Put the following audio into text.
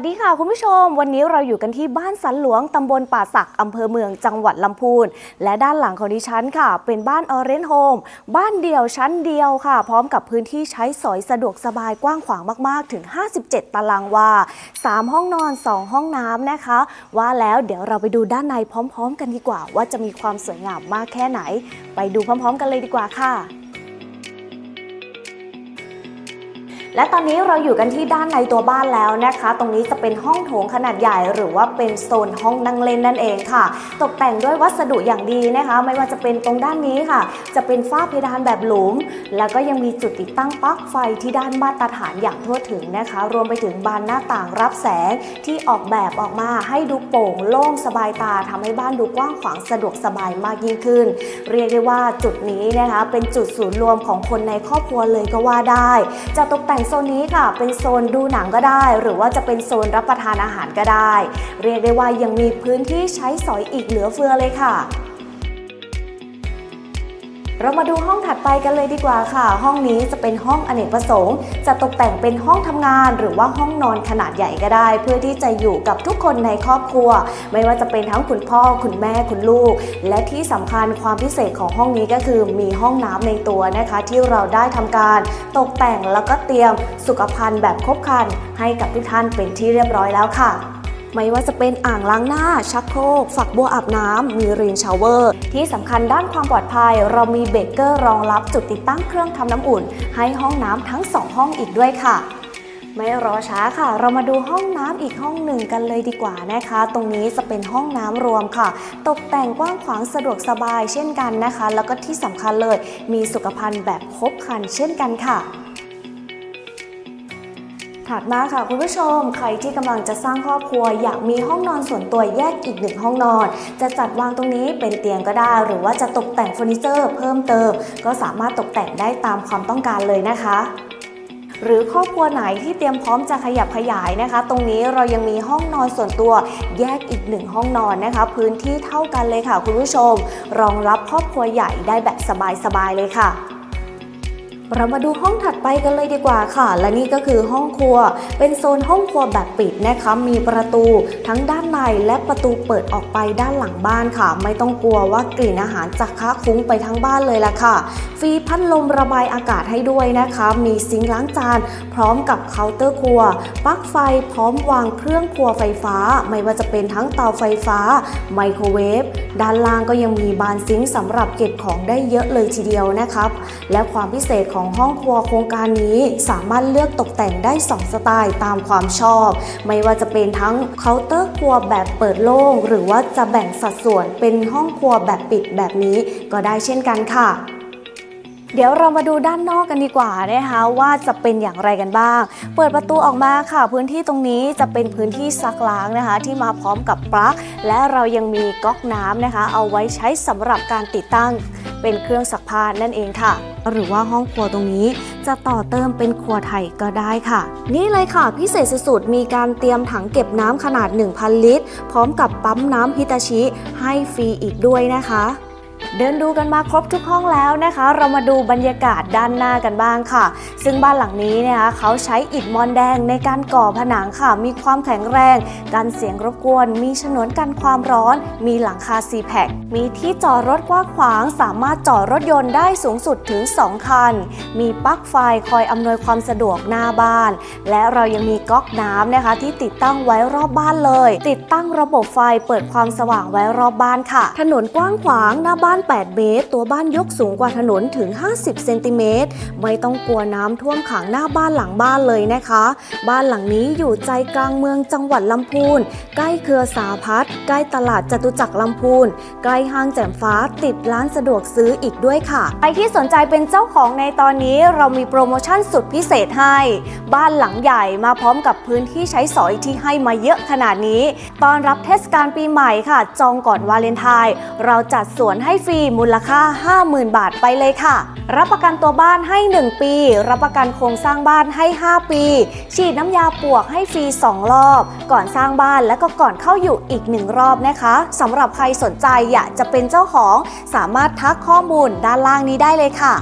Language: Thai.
สวัสดีค่ะคุณผู้ชม วันนี้เราอยู่กันที่บ้านสันหลวงตำบลป่าสักอำเภอเมืองจังหวัดลำพูน และด้านหลังของดิฉันค่ะ เป็นบ้านออเรนโฮมบ้านเดี่ยวชั้นเดียวค่ะ พร้อมกับพื้นที่ใช้สอยสะดวกสบายกว้างขวางมากๆ ถึง 57 ตารางวา 3 ห้องนอน 2 ห้องน้ำนะคะ ว่าแล้วเดี๋ยวเราไปดูด้านในพร้อม ๆ กันดีกว่า ว่าจะมีความสวยงามมากแค่ไหน ไปดูพร้อม ๆ กันเลยดีกว่าค่ะ และตอนนี้เราอยู่กันที่ด้านในตัวบ้านแล้วนะคะ ตรงนี้จะเป็นห้องโถงขนาดใหญ่ หรือว่าเป็นโซนห้องนั่งเล่นนั่นเองค่ะ ตกแต่งด้วยวัสดุอย่างดีนะคะ ไม่ว่าจะเป็นตรงด้านนี้ค่ะ จะเป็นฝ้าเพดานแบบหลุม แล้วก็ยังมีจุดติดตั้งปลั๊กไฟที่ด้านมาตรฐานอย่างทั่วถึงนะคะ รวมไปถึงบานหน้าต่างรับแสงที่ออกแบบออกมาให้ดูโปร่งโล่งสบายตาทำให้บ้านดูกว้างขวางสะดวกสบายมากยิ่งขึ้น เรียกได้ว่าจุดนี้นะคะ เป็นจุดศูนย์รวมของคนในครอบครัวเลยก็ว่าได้จะตกแต่งโซนนี้ค่ะ เป็นโซนดูหนังก็ได้ หรือว่าจะเป็นโซนรับประทานอาหารก็ได้ เรียกได้ว่ายังมีพื้นที่ใช้สอยอีกเหลือเฟือเลยค่ะ เรามาดูห้องถัดไปกันเลยดีกว่าค่ะ ห้องนี้จะเป็นห้องอเนกประสงค์ จะตกแต่งเป็นห้องทำงาน หรือว่าห้องนอนขนาดใหญ่ก็ได้ เพื่อที่จะอยู่กับทุกคนในครอบครัว ไม่ว่าจะเป็นทั้งคุณพ่อคุณแม่คุณลูก และที่สำคัญความพิเศษของห้องนี้ก็คือมีห้องน้ำในตัวนะคะ ที่เราได้ทำการ ตกแต่งแล้วก็เตรียมสุขภัณฑ์แบบครบครันให้กับทุกท่านเป็นที่เรียบร้อยแล้วค่ะ ไม่ว่าจะเป็นอ่างล้างหน้า ชักโครก ฝักบัวอาบน้ำ มีรีนชาวเวอร์ ที่สำคัญด้านความปลอดภัย เรามีเบเกอร์รองรับจุดติดตั้งเครื่องทำน้ำอุ่น ให้ห้องน้ำทั้ง 2 ห้องอีกด้วยค่ะไม่รอช้าค่ะ เรามาดูห้องน้ำอีกห้องหนึ่งกันเลยดีกว่านะคะ ตรงนี้จะเป็นห้องน้ำรวมค่ะ ตกแต่งกว้างขวางสะดวกสบายเช่นกันนะคะ แล้วก็ที่สำคัญเลย มีสุขภัณฑ์แบบครบครันเช่นกันค่ะ ถัดมาค่ะคุณผู้ชม ใครที่กำลังจะสร้างครอบครัว อยากมีห้องนอนส่วนตัวแยกอีกหนึ่งห้องนอน จะจัดวางตรงนี้เป็นเตียงก็ได้ หรือว่าจะตกแต่งเฟอร์นิเจอร์เพิ่มเติม ก็สามารถตกแต่งได้ตามความต้องการเลยนะคะหรือครอบครัวไหนที่เตรียมพร้อมจะขยับขยายนะคะ ตรงนี้เรายังมีห้องนอนส่วนตัวแยกอีกหนึ่งห้องนอนนะคะ พื้นที่เท่ากันเลยค่ะคุณผู้ชม รองรับครอบครัวใหญ่ได้แบบสบายๆเลยค่ะ เรามาดูห้องถัดไปกันเลยดีกว่าค่ะ และนี่ก็คือห้องครัว เป็นโซนห้องครัวแบบปิดนะคะ มีประตูทั้งด้านในและประตูเปิดออกไปด้านหลังบ้านค่ะ ไม่ต้องกลัวว่ากลิ่นอาหารจะค้าคุ้งไปทั้งบ้านเลยล่ะค่ะ ฟรีพัดลมระบายอากาศให้ด้วยนะคะ มีซิงค์ล้างจาน พร้อมกับเคาน์เตอร์ครัว ปลั๊กไฟพร้อมวางเครื่องครัวไฟฟ้า ไม่ว่าจะเป็นทั้งเตาไฟฟ้า ไมโครเวฟ ด้านล่างก็ยังมีบานซิงค์สำหรับเก็บของได้เยอะเลยทีเดียวนะครับ และความพิเศษของสองห้องครัวโครงการนี้สามารถเลือกตกแต่งได้ 2 สไตล์ตามความชอบ ไม่ว่าจะเป็นทั้งเคาน์เตอร์ครัวแบบเปิดโล่ง หรือว่าจะแบ่งสัดส่วนเป็นห้องครัวแบบปิดแบบนี้ก็ได้เช่นกันค่ะ เดี๋ยวเรามาดูด้านนอกกันดีกว่านะคะว่าจะเป็นอย่างไรกันบ้าง เปิดประตูออกมาค่ะ พื้นที่ตรงนี้จะเป็นพื้นที่ซักล้างนะคะ ที่มาพร้อมกับปลั๊กและเรายังมีก๊อกน้ำนะคะ เอาไว้ใช้สำหรับการติดตั้ง เป็นเครื่องซักผ้านั่นเองค่ะ หรือว่าห้องครัวตรงนี้จะต่อเติมเป็นครัวไทยก็ได้ค่ะ นี่เลยค่ะ พิเศษสุดๆมีการเตรียมถังเก็บน้ำขนาด 1,000 ลิตร พร้อมกับปั๊มน้ำฮิตาชิให้ฟรีอีกด้วยนะคะ เดินดูกันมาครบทุกห้องแล้วนะคะ เรามาดูบรรยากาศด้านหน้ากันบ้างค่ะ ซึ่งบ้านหลังนี้นะคะเขาใช้อิฐมอนแดงในการก่อผนังค่ะ มีความแข็งแรงกันเสียงรบกวน มีฉนวนกันความร้อน มีหลังคาซีแพคมีที่จอดรถกว้างขวาง สามารถจอดรถยนต์ได้สูงสุดถึง 2 คัน มีปลั๊กไฟคอยอำนวยความสะดวกหน้าบ้าน และเรายังมีก๊อกน้ำนะคะ ที่ติดตั้งไว้รอบบ้านเลย ติดตั้งระบบไฟเปิดความสว่างไว้รอบบ้านค่ะ ถนนกว้างขวางหน้าบ้าน8เมตร ตัวบ้านยกสูงกว่าถนนถึง 50 เซนติเมตร ไม่ต้องกลัวน้ำท่วมขังหน้าบ้านหลังบ้านเลยนะคะ บ้านหลังนี้อยู่ใจกลางเมืองจังหวัดลำพูน ใกล้เครือสาพัฒน์ใกล้ตลาดจตุจักรลำพูน ใกล้ห้างแจ่มฟ้าติดร้านสะดวกซื้ออีกด้วยค่ะ ใครที่สนใจเป็นเจ้าของในตอนนี้เรามีโปรโมชั่นสุดพิเศษให้ บ้านหลังใหญ่มาพร้อมกับพื้นที่ใช้สอยที่ให้มาเยอะขนาดนี้ ตอนรับเทศกาลปีใหม่ค่ะ จองก่อนวาเลนไทน์เราจัดสวนให้ฟรีมูลค่า 50,000 บาทไปเลยค่ะ รับประกันตัวบ้านให้ 1 ปี รับประกันโครงสร้างบ้านให้ 5 ปี ฉีดน้ำยาปวกให้ฟรี 2 รอบ ก่อนสร้างบ้านและก็ก่อนเข้าอยู่อีก 1 รอบนะคะสำหรับใครสนใจอยากจะเป็นเจ้าของ สามารถทักข้อมูลด้านล่างนี้ได้เลยค่ะ